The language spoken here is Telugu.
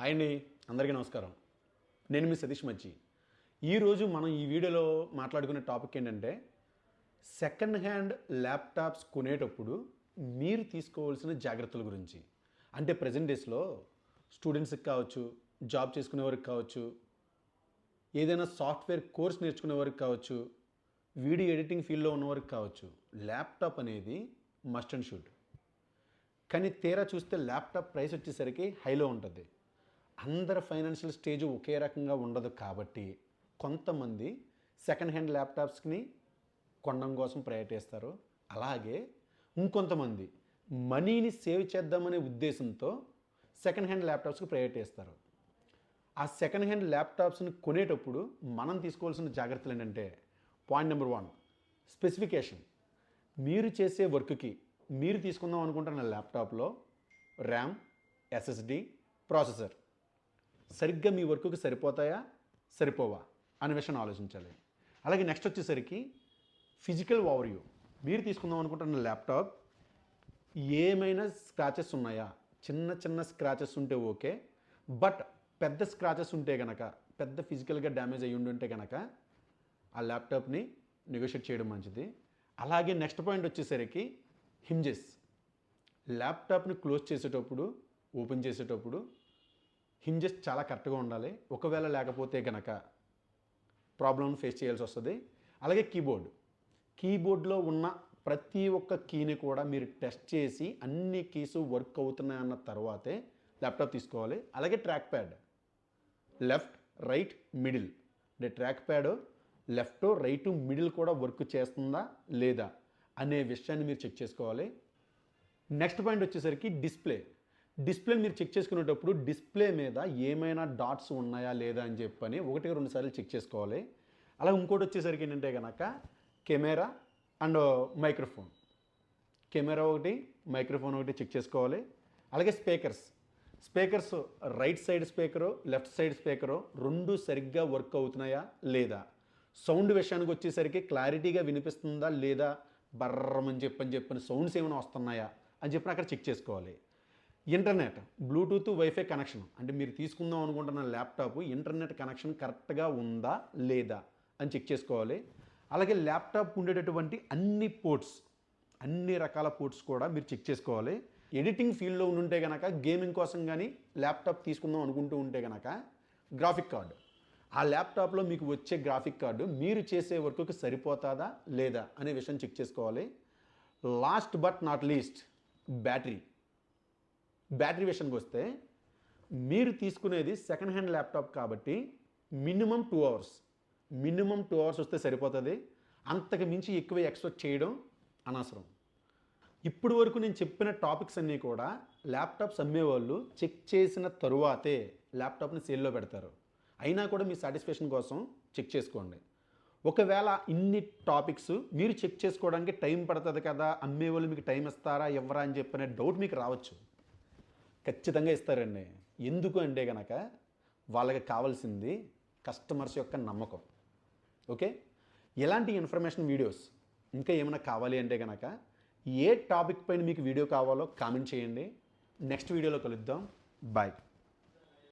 హాయ్ అండి అందరికీ నమస్కారం. నేను మీ సతీష్ మచ్చి ఈరోజు మనం ఈ వీడియోలో మాట్లాడుకునే టాపిక్ ఏంటంటే సెకండ్ హ్యాండ్ ల్యాప్టాప్స్ కొనేటప్పుడు మీరు తీసుకోవాల్సిన జాగ్రత్తల గురించి. అంటే ప్రజెంట్ డేస్లో స్టూడెంట్స్కి కావచ్చు జాబ్ చేసుకునే వారికి కావచ్చు ఏదైనా సాఫ్ట్వేర్ కోర్స్ నేర్చుకునే వారికి కావచ్చు వీడియో ఎడిటింగ్ ఫీల్డ్లో ఉన్నవారికి కావచ్చు ల్యాప్టాప్ అనేది మస్ట్ అండ్ షూట్ కానీ తీరా చూస్తే ల్యాప్టాప్ ప్రైస్ వచ్చేసరికి హైలో ఉంటుంది. అందరి ఫైనాన్షియల్ స్టేజ్ ఒకే రకంగా ఉండదు కాబట్టి కొంతమంది సెకండ్ హ్యాండ్ ల్యాప్టాప్స్ని కొనడం కోసం ప్రయత్నిస్తారు. అలాగే ఇంకొంతమంది మనీని సేవ్ చేద్దామనే ఉద్దేశంతో సెకండ్ హ్యాండ్ ల్యాప్టాప్స్కి ప్రయత్నిస్తారు. ఆ సెకండ్ హ్యాండ్ ల్యాప్టాప్స్ని కొనేటప్పుడు మనం తీసుకోవాల్సిన జాగ్రత్తలు ఏంటంటే పాయింట్ నెంబర్ వన్ స్పెసిఫికేషన్. మీరు చేసే వర్క్కి మీరు తీసుకుందాం అనుకుంటున్న ల్యాప్టాప్లో ర్యామ్ ఎస్ఎస్డి ప్రాసెసర్ సరిగ్గా మీ వర్క్కి సరిపోతాయా? సరిపోవా? అనే విషయం ఆలోచించాలి. అలాగే నెక్స్ట్ వచ్చేసరికి ఫిజికల్ ఓవర్వ్యూ. మీరు తీసుకుందాం అనుకుంటున్న ల్యాప్టాప్ ఏమైనా స్క్రాచెస్ ఉన్నాయా? చిన్న చిన్న స్క్రాచెస్ ఉంటే ఓకే. బట్ పెద్ద స్క్రాచెస్ ఉంటే కనుక పెద్ద ఫిజికల్గా డ్యామేజ్ అయ్యి ఉంటే కనుక ఆ ల్యాప్టాప్ని నెగోషియేట్ చేయడం మంచిది. అలాగే నెక్స్ట్ పాయింట్ వచ్చేసరికి హింజెస్. ల్యాప్టాప్ని క్లోజ్ చేసేటప్పుడు ఓపెన్ చేసేటప్పుడు హింజెస్ చాలా కరెక్ట్గా ఉండాలి. ఒకవేళ లేకపోతే కనుక ప్రాబ్లమ్ ఫేస్ చేయాల్సి వస్తుంది. అలాగే కీబోర్డ్ కీబోర్డ్లో ఉన్న ప్రతి ఒక్క కీని కూడా మీరు టెస్ట్ చేసి అన్ని కీస్ వర్క్ అవుతున్నాయన్న తర్వాతే ల్యాప్టాప్ తీసుకోవాలి. అలాగే track pad left right middle అంటే track pad left right middle కూడా వర్క్ చేస్తుందా లేదా అనే విషయాన్ని మీరు చెక్ చేసుకోవాలి. నెక్స్ట్ పాయింట్ వచ్చేసరికి డిస్ప్లే డిస్ప్లే మీరు చెక్ చేసుకునేటప్పుడు డిస్ప్లే మీద ఏమైనా డాట్స్ ఉన్నాయా లేదా అని చెప్పని ఒకటి రెండు సార్లు చెక్ చేసుకోవాలి. అలా ఇంకోటి వచ్చేసరికి ఏంటంటే కనుక కెమెరా అండ్ మైక్రోఫోన్. కెమెరా ఒకటి మైక్రోఫోన్ ఒకటి చెక్ చేసుకోవాలి. అలాగే speakers. Speakers right side speaker left side speaker రెండు సరిగ్గా వర్క్ అవుతున్నాయా లేదా? సౌండ్ విషయానికి వచ్చేసరికి క్లారిటీగా వినిపిస్తుందా లేదా? బర్రమని చెప్పని చెప్పని సౌండ్స్ ఏమైనా వస్తున్నాయా అని చెప్పిన అక్కడ చెక్ చేసుకోవాలి. Internet bluetooth wifi connection. అంటే మీరు తీసుకుందాం అనుకుంటున్న ల్యాప్టాప్ ఇంటర్నెట్ కనెక్షన్ కరెక్ట్గా ఉందా లేదా అని చెక్ చేసుకోవాలి. అలాగే ల్యాప్టాప్ ఉండేటటువంటి అన్ని పోర్ట్స్ అన్ని రకాల పోర్ట్స్ కూడా మీరు చెక్ చేసుకోవాలి. ఎడిటింగ్ ఫీల్డ్లో ఉంటే కనుక గేమింగ్ కోసం కానీ ల్యాప్టాప్ తీసుకుందాం అనుకుంటూ ఉంటే కనుక గ్రాఫిక్ కార్డు. ఆ ల్యాప్టాప్లో మీకు వచ్చే గ్రాఫిక్ కార్డు మీరు చేసే వర్క్కి సరిపోతుందా లేదా అనే విషయం చెక్ చేసుకోవాలి. Last but not least battery. Battery విషయానికి వస్తే మీరు తీసుకునేది సెకండ్ హ్యాండ్ ల్యాప్టాప్ కాబట్టి minimum two hours minimum two hours వస్తే సరిపోతుంది. అంతకు మించి ఎక్కువ ఎక్స్పెక్ట్ చేయడం అనవసరం. ఇప్పుడు వరకు నేను చెప్పిన టాపిక్స్ అన్నీ కూడా ల్యాప్టాప్స్ అమ్మేవాళ్ళు చెక్ చేసిన తరువాతే ల్యాప్టాప్ని సేల్లో పెడతారు. అయినా కూడా మీ సాటిస్ఫాక్షన్ కోసం చెక్ చేసుకోండి. ఒకవేళ ఇన్ని టాపిక్స్ మీరు చెక్ చేసుకోవడానికి టైం పడుతుంది కదా అమ్మేవాళ్ళు మీకు టైం ఇస్తారా ఇవ్వరా అని చెప్పిన డౌట్ మీకు రావచ్చు. ఖచ్చితంగా ఇస్తారండి. ఎందుకు అంటే కనుక వాళ్ళకి కావాల్సింది కస్టమర్స్ యొక్క నమ్మకం. ఓకే? ఇలాంటి ఇన్ఫర్మేషన్ వీడియోస్ ఇంకా ఏమైనా కావాలి అంటే కనుక ఏ టాపిక్ పైన మీకు వీడియో కావాలో కామెంట్ చేయండి. నెక్స్ట్ వీడియోలో కలుద్దాం. బాయ్.